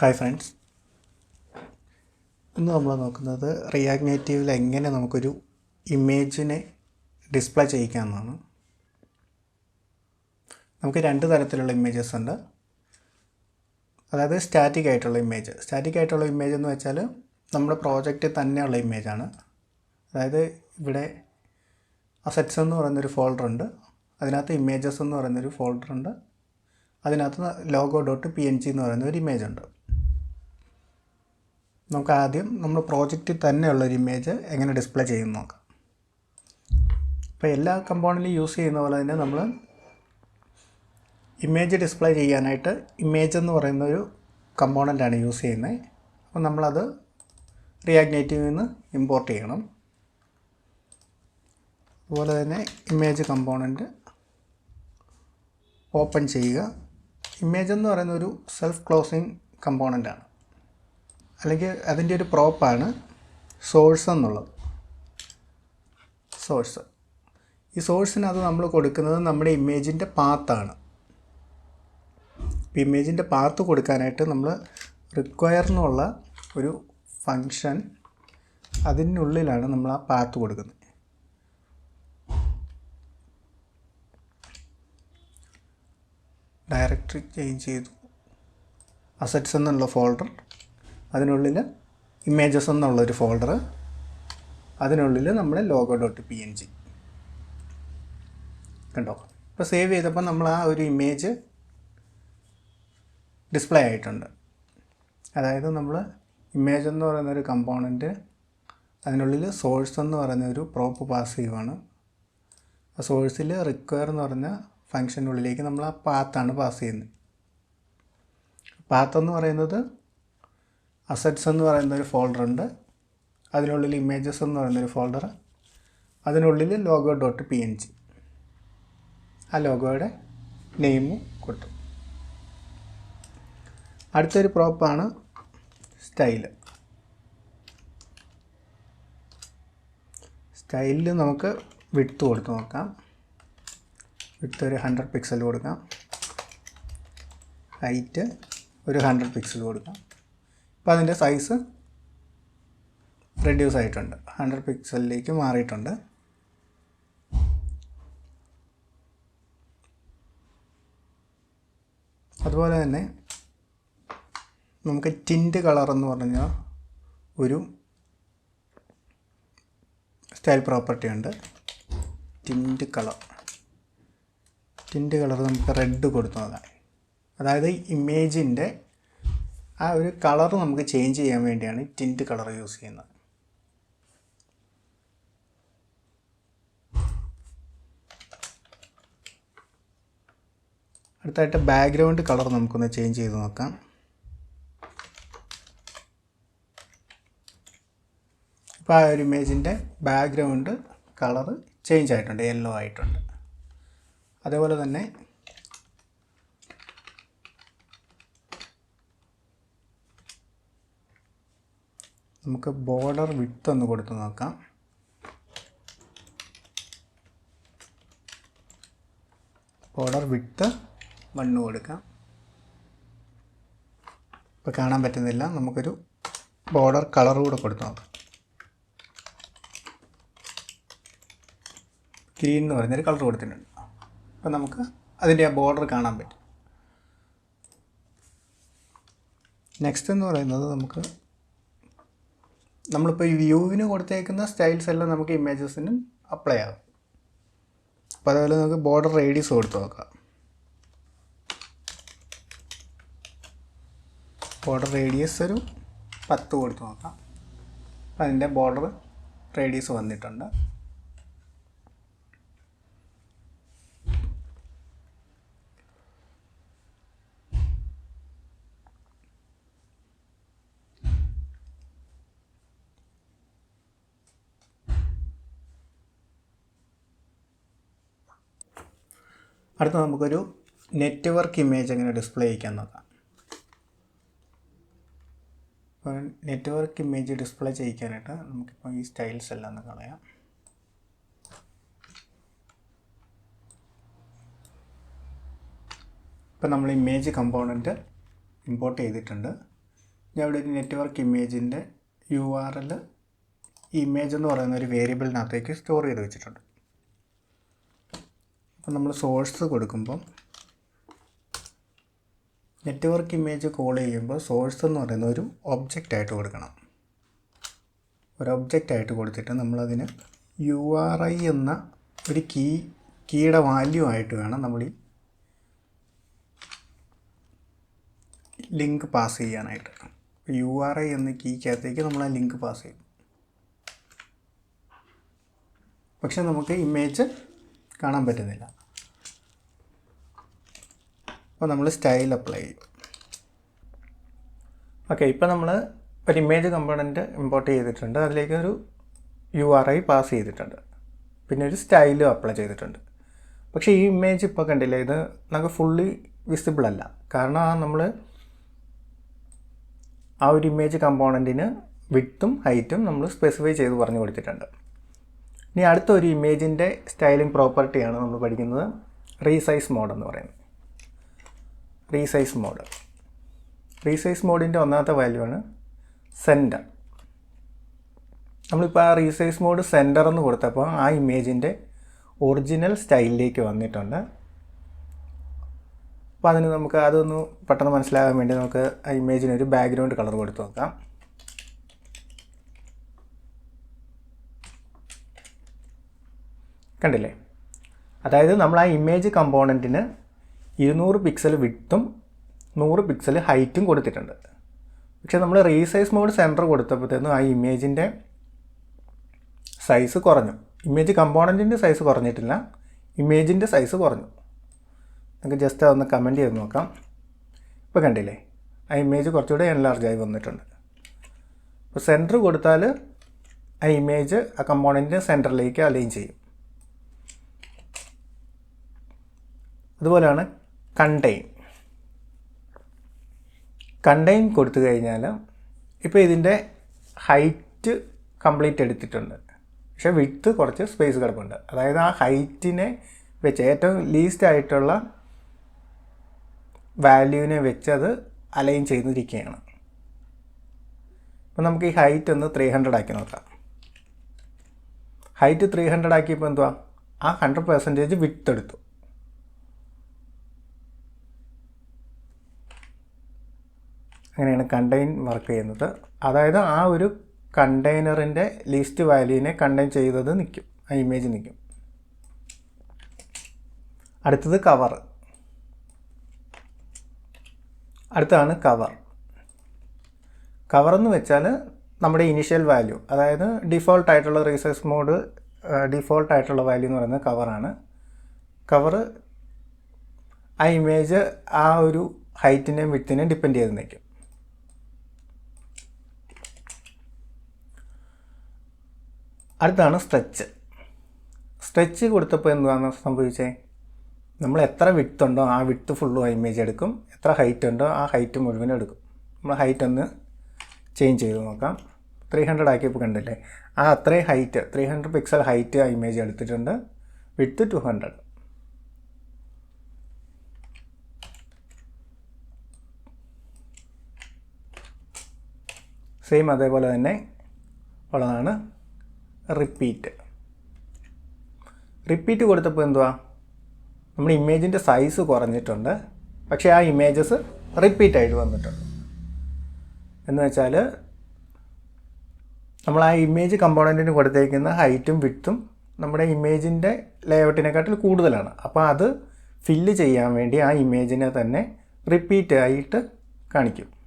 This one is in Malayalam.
Hi friends. ഇന്ന് നമ്മൾ നോക്കുന്നത് റിയാക്ട് നേറ്റീവിൽ എങ്ങനെ നമുക്കൊരു ഇമേജിനെ ഡിസ്പ്ലേ ചെയ്യിക്കാമെന്നാണ്. നമുക്ക് രണ്ട് തരത്തിലുള്ള ഇമേജസ് ഉണ്ട്. അതായത് സ്റ്റാറ്റിക് ആയിട്ടുള്ള ഇമേജ് സ്റ്റാറ്റിക് ആയിട്ടുള്ള ഇമേജ് എന്ന് വെച്ചാൽ നമ്മുടെ പ്രോജക്റ്റ് തന്നെയുള്ള ഇമേജാണ് അതായത് ഇവിടെ അസറ്റ്സ് എന്ന് പറയുന്നൊരു ഫോൾഡർ ഉണ്ട്. അതിനകത്ത് ഇമേജസ് എന്ന് പറയുന്നൊരു ഫോൾഡർ ഉണ്ട്. അതിനകത്ത് logo dot P N G എന്ന് പറയുന്ന ഒരു ഇമേജ് ഉണ്ട്. നമുക്ക് ആദ്യം നമ്മൾ പ്രോജക്റ്റിൽ തന്നെയുള്ള ഒരു ഇമേജ് എങ്ങനെ ഡിസ്പ്ലേ ചെയ്യുന്നു നോക്കാം. അപ്പോൾ എല്ലാ കമ്പോണന്റും യൂസ് ചെയ്യുന്ന പോലെ തന്നെ നമ്മൾ ഇമേജ് ഡിസ്പ്ലേ ചെയ്യാനായിട്ട് ഇമേജ് എന്ന് പറയുന്ന ഒരു കമ്പോണന്റാണ് യൂസ് ചെയ്യുന്നത്. അപ്പോൾ നമ്മളത് റിയാക്ട് നിന്ന് ഇമ്പോർട്ട് ചെയ്യണം. അതുപോലെ തന്നെ ഇമേജ് കമ്പോണന്റ് ഓപ്പൺ ചെയ്യുക. ഇമേജ് എന്ന് പറയുന്ന ഒരു സെൽഫ് ക്ലോസിങ് കമ്പോണന്റാണ് അല്ലെങ്കിൽ അതിന്റെ ഒരു പ്രോപ്പാണ് സോഴ്സ് എന്നുള്ളത്. സോഴ്സ്. ഈ സോഴ്സിനകത്ത് നമ്മൾ കൊടുക്കുന്നത് നമ്മുടെ ഇമേജിന്റെ പാത്താണ്. ഇപ്പോൾ ഇമേജിന്റെ പാത്ത് കൊടുക്കാനായിട്ട് നമ്മൾ റിക്വയർ എന്നുള്ള ഒരു ഫങ്ഷൻ അതിനുള്ളിലാണ് നമ്മൾ ആ പാത്ത് കൊടുക്കുന്നത്. ഡയറക്ടറി ചേഞ്ച് ചെയ്തു. അസറ്റ്സ് എന്നുള്ള ഫോൾഡർ അതിനുള്ളിൽ ഇമേജസ് എന്നുള്ളൊരു ഫോൾഡർ അതിനുള്ളിൽ നമ്മുടെ logo dot P N G കണ്ടോ? ഇപ്പോൾ സേവ് ചെയ്തപ്പോൾ നമ്മൾ ആ ഒരു ഇമേജ് ഡിസ്പ്ലേ ആയിട്ടുണ്ട്. അതായത് നമ്മൾ ഇമേജ് എന്ന് പറയുന്ന ഒരു കമ്പോണന്റ് അതിനുള്ളിൽ സോഴ്സ് എന്ന് പറയുന്ന ഒരു പ്രോപ്പ് പാസ് ചെയ്യുവാണ്. ആ സോഴ്സിൽ റിക്വയർ എന്ന് പറഞ്ഞ ഫങ്ഷനുള്ളിലേക്ക് നമ്മൾ ആ പാത്താണ് പാസ് ചെയ്യുന്നത്. പാത്ത് എന്ന് പറയുന്നത് അസറ്റ്സ് എന്ന് പറയുന്ന ഒരു ഫോൾഡർ ഉണ്ട്. അതിനുള്ളിൽ ഇമേജസ് എന്ന് പറയുന്ന ഒരു ഫോൾഡർ അതിനുള്ളിൽ logo dot P N G ആ ലോഗോയുടെ നെയിമും കൊടുത്തു അടുത്തൊരു പ്രോപ്പാണ് സ്റ്റൈൽ സ്റ്റൈലിൽ നമുക്ക് വിട്ട് കൊടുത്ത് നോക്കാം. വിട്ട് ഒരു ഹൺഡ്രഡ് പിക്സൽ കൊടുക്കാം. ഹൈറ്റ് ഒരു ഹൺഡ്രഡ് പിക്സൽ കൊടുക്കാം. ഇപ്പോൾ അതിന്റെ സൈസ് റെഡ്യൂസ് ആയിട്ടുണ്ട്. ഹൺഡ്രഡ് പിക്സലിലേക്ക് മാറിയിട്ടുണ്ട്. അതുപോലെ തന്നെ നമുക്ക് ടിന്റ് കളർ എന്ന് പറഞ്ഞാൽ ഒരു സ്റ്റൈൽ പ്രോപ്പർട്ടി ഉണ്ട്. ടിന്റ് കളർ ടിന്റ് കളർ നമുക്ക് റെഡ് കൊടുത്തു അതായത് ഇമേജിന്റെ ആ ഒരു കളർ നമുക്ക് ചേഞ്ച് ചെയ്യാൻ വേണ്ടിയാണ് ടിന്റ് കളർ യൂസ് ചെയ്യുന്നത്. അടുത്തായിട്ട് ബാക്ക്ഗ്രൗണ്ട് കളർ നമുക്കൊന്ന് ചേഞ്ച് ചെയ്ത് നോക്കാം. ഇപ്പോൾ ആ ഒരു ഇമേജിന്റെ ബാക്ക്ഗ്രൗണ്ട് കളർ ചേഞ്ച് ആയിട്ടുണ്ട് യെല്ലോ ആയിട്ടുണ്ട്. അതേപോലെ തന്നെ നമുക്ക് ബോർഡർ വിട്ട് ഒന്ന് കൊടുത്ത് നോക്കാം. ബോർഡർ വിട്ട് മണ്ണ് കൊടുക്കാം. ഇപ്പോൾ കാണാൻ പറ്റുന്നില്ല. നമുക്കൊരു ബോർഡർ കളർ കൂടെ കൊടുത്ത് നോക്കാം. ഗ്രീൻ എന്ന് പറയുന്നൊരു കളർ കൊടുത്തിട്ടുണ്ട്. അപ്പോൾ നമുക്ക് അതിന്റെ ആ ബോർഡർ കാണാൻ പറ്റും. നെക്സ്റ്റ് എന്ന് പറയുന്നത് നമുക്ക് നമ്മളിപ്പോൾ ഈ വ്യൂവിന് കൊടുത്തേക്കുന്ന സ്റ്റൈൽസ് എല്ലാം നമുക്ക് ഇമേജസിനും അപ്ലൈ ആകും. അപ്പോൾ അതുപോലെ നമുക്ക് ബോർഡർ റേഡിയസ് കൊടുത്ത് നോക്കാം. ബോർഡർ റേഡിയസ് ഒരു പത്ത് കൊടുത്ത് നോക്കാം. അതിന്റെ ബോർഡർ റേഡിയസ് വന്നിട്ടുണ്ട്. അടുത്ത നമുക്കൊരു നെറ്റ്വർക്ക് ഇമേജ് എങ്ങനെ ഡിസ്പ്ലേ ചെയ്യിക്കാൻ നോക്കാം. അപ്പോൾ നെറ്റ്വർക്ക് ഇമേജ് ഡിസ്പ്ലേ ചെയ്യിക്കാനായിട്ട് നമുക്കിപ്പോൾ ഈ സ്റ്റൈൽസ് എല്ലാം ഒന്ന് കളയാം. ഇപ്പോൾ നമ്മൾ ഇമേജ് കമ്പോണന്റ് ഇമ്പോർട്ട് ചെയ്തിട്ടുണ്ട്. ഞാൻ ഇവിടെ ഒരു നെറ്റ്വർക്ക് ഇമേജിന്റെ യു ആർ എൽ ഇമേജ് എന്ന് പറയുന്ന ഒരു വേരിയബിളിനകത്തേക്ക് സ്റ്റോർ ചെയ്ത് വെച്ചിട്ടുണ്ട്. അപ്പം നമ്മൾ സോഴ്സ് കൊടുക്കുമ്പം നെറ്റ്വർക്ക് ഇമേജ് കോൾ ചെയ്യുമ്പോൾ സോഴ്സ് എന്ന് പറയുന്ന ഒരു ഒബ്ജക്റ്റ് ആയിട്ട് കൊടുക്കണം. ഒരു ഒബ്ജക്റ്റ് ആയിട്ട് കൊടുത്തിട്ട് നമ്മളതിന് യു ആർ ഐ എന്ന ഒരു കീ കീയുടെ വാല്യൂ ആയിട്ട് വേണം നമ്മൾ ഈ ലിങ്ക് പാസ് ചെയ്യാനായിട്ട്. യു ആർ ഐ എന്ന കീക്കകത്തേക്ക് നമ്മൾ ആ ലിങ്ക് പാസ് ചെയ്യും. പക്ഷെ നമുക്ക് ഇമേജ് കാണാൻ പറ്റുന്നില്ല. അപ്പോൾ നമ്മൾ സ്റ്റൈൽ അപ്ലൈ ചെയ്യും. ഓക്കെ ഇപ്പോൾ നമ്മൾ ഒരു ഇമേജ് കമ്പോണന്റ് ഇമ്പോർട്ട് ചെയ്തിട്ടുണ്ട്. അതിലേക്ക് ഒരു യു ആർ ഐ പാസ് ചെയ്തിട്ടുണ്ട്. പിന്നെ ഒരു സ്റ്റൈലും അപ്ലൈ ചെയ്തിട്ടുണ്ട്. പക്ഷേ ഈ ഇമേജ് ഇപ്പോൾ കണ്ടില്ലേ ഇത് നമുക്ക് ഫുള്ളി വിസിബിൾ അല്ല. കാരണം ആ നമ്മൾ ആ ഒരു ഇമേജ് കമ്പോണന്റിന് വിത്തും ഹൈറ്റും നമ്മൾ സ്പെസിഫൈ ചെയ്ത് പറഞ്ഞു കൊടുത്തിട്ടുണ്ട്. ഇനി അടുത്ത ഒരു ഇമേജിന്റെ സ്റ്റൈലിംഗ് പ്രോപ്പർട്ടിയാണ് നമ്മൾ പഠിക്കുന്നത്. റീസൈസ് മോഡ് എന്ന് പറയുന്നത്. Resize mode. റീസൈസ് മോഡിന്റെ ഒന്നാമത്തെ വാല്യൂ ആണ് സെന്റർ നമ്മളിപ്പോൾ ആ റീസൈസ് മോഡ് സെന്റർ എന്ന് കൊടുത്തപ്പോൾ ആ ഇമേജിന്റെ ഒറിജിനൽ സ്റ്റൈലിലേക്ക് വന്നിട്ടുണ്ട്. അപ്പോൾ അതിന് നമുക്ക് അതൊന്ന് പെട്ടെന്ന് മനസ്സിലാകാൻ വേണ്ടി നമുക്ക് ആ ഇമേജിന് ഒരു ബാക്ക്ഗ്രൗണ്ട് കളർ കൊടുത്ത് നോക്കാം. കണ്ടില്ലേ? അതായത് നമ്മൾ ആ ഇമേജ് കമ്പോണന്റിന് ഇരുന്നൂറ് പിക്സൽ വിട്ടും നൂറ് പിക്സൽ ഹൈറ്റും കൊടുത്തിട്ടുണ്ട്. പക്ഷേ നമ്മൾ റീസൈസ് മോഡ് സെന്റർ കൊടുത്തപ്പോഴത്തേനും ആ ഇമേജിന്റെ സൈസ് കുറഞ്ഞു. ഇമേജ് കമ്പോണന്റിന്റെ സൈസ് കുറഞ്ഞിട്ടില്ല. ഇമേജിന്റെ സൈസ് കുറഞ്ഞു. നമുക്ക് ജസ്റ്റ് അതൊന്ന് കമന്റ് ചെയ്ത് നോക്കാം. ഇപ്പോൾ കണ്ടില്ലേ? ആ ഇമേജ് കുറച്ചുകൂടെ എൻലാർജായി വന്നിട്ടുണ്ട്. അപ്പോൾ സെന്റർ കൊടുത്താൽ ആ ഇമേജ് ആ കമ്പോണന്റിന്റെ സെന്ററിലേക്ക് അലൈൻ ചെയ്യും. അതുപോലെയാണ് കണ്ടെയ്ൻ കണ്ടെയ്ൻ കൊടുത്തു കഴിഞ്ഞാൽ ഇപ്പോൾ ഇതിന്റെ ഹൈറ്റ് കംപ്ലീറ്റ് എടുത്തിട്ടുണ്ട്. പക്ഷേ വിട്ത്ത് കുറച്ച് സ്പേസ് കിടപ്പുണ്ട്. അതായത് ആ ഹൈറ്റിനെ വെച്ച് ഏറ്റവും ലീസ്റ്റ് ആയിട്ടുള്ള വാല്യൂവിനെ വെച്ച് അത് അലൈൻ ചെയ്തിരിക്കുകയാണ്. അപ്പോൾ നമുക്ക് ഈ ഹൈറ്റ് ഒന്ന് ത്രീ ഹൺഡ്രഡ് ആക്കി നോക്കാം. ഹൈറ്റ് ത്രീ ഹൺഡ്രഡ് ആക്കിയപ്പോൾ എന്തുവാ? ആ ഹൺഡ്രഡ് പെർസെന്റേജ് വിട്ട് അങ്ങനെയാണ് കണ്ടെയ്ൻ വർക്ക് ചെയ്യുന്നത്. അതായത് ആ ഒരു കണ്ടെയ്നറിന്റെ ലിസ്റ്റ് വാല്യൂവിനെ കണ്ടെയ്ൻ ചെയ്തത് നിൽക്കും ആ ഇമേജ് നിൽക്കും അടുത്തത് കവർ അടുത്താണ് കവർ കവർ എന്ന് വെച്ചാൽ നമ്മുടെ ഇനിഷ്യൽ വാല്യൂ അതായത് ഡിഫോൾട്ട് ആയിട്ടുള്ള റീസേഴ്സ് മോഡ് ഡിഫോൾട്ട് ആയിട്ടുള്ള വാല്യൂ എന്ന് പറയുന്നത് കവറാണ് കവർ ആ ഇമേജ് ആ ഒരു ഹൈറ്റിനെയും വിത്തിനെയും ഡിപ്പെൻഡ് ചെയ്ത് നിൽക്കും അടുത്താണ് സ്ട്രെച്ച്. സ്ട്രെച്ച് കൊടുത്തപ്പോൾ എന്താണ് സംഭവിച്ചേ? നമ്മൾ എത്ര വിട്ട് ഉണ്ടോ ആ വിട്ട് ഫുള്ളും ഇമേജ് എടുക്കും. എത്ര ഹൈറ്റ് ഉണ്ടോ ആ ഹൈറ്റ് മുഴുവനും എടുക്കും. നമ്മൾ ഹൈറ്റ് ഒന്ന് ചേഞ്ച് ചെയ്ത് നോക്കാം. ത്രീ ഹൺഡ്രഡ് ആക്കിയപ്പോൾ കണ്ടില്ലേ? ആ അത്രയും height three hundred pixel height ആ ഇമേജ് എടുത്തിട്ടുണ്ട്. വിത്ത് ടു ഹൺഡ്രഡ് സെയിം അതേപോലെ തന്നെ ഉള്ളതാണ് റിപ്പീറ്റ് റിപ്പീറ്റ് കൊടുത്തപ്പോൾ എന്തുവാ? നമ്മുടെ ഇമേജിന്റെ സൈസ് കുറഞ്ഞിട്ടുണ്ട്. പക്ഷേ ആ ഇമേജസ് റിപ്പീറ്റ് ആയിട്ട് വന്നിട്ടുണ്ട്. എന്ന് വെച്ചാൽ നമ്മൾ ആ ഇമേജ് കമ്പോണന്റിന് കൊടുത്തേക്കുന്ന ഹൈറ്റും വിട്ടും നമ്മുടെ ഇമേജിന്റെ ലേഔട്ടിനെക്കാട്ടിൽ കൂടുതലാണ്. അപ്പോൾ അത് ഫില്ല് ചെയ്യാൻ വേണ്ടി ആ ഇമേജിനെ തന്നെ റിപ്പീറ്റ് ആയിട്ട് കാണിക്കും.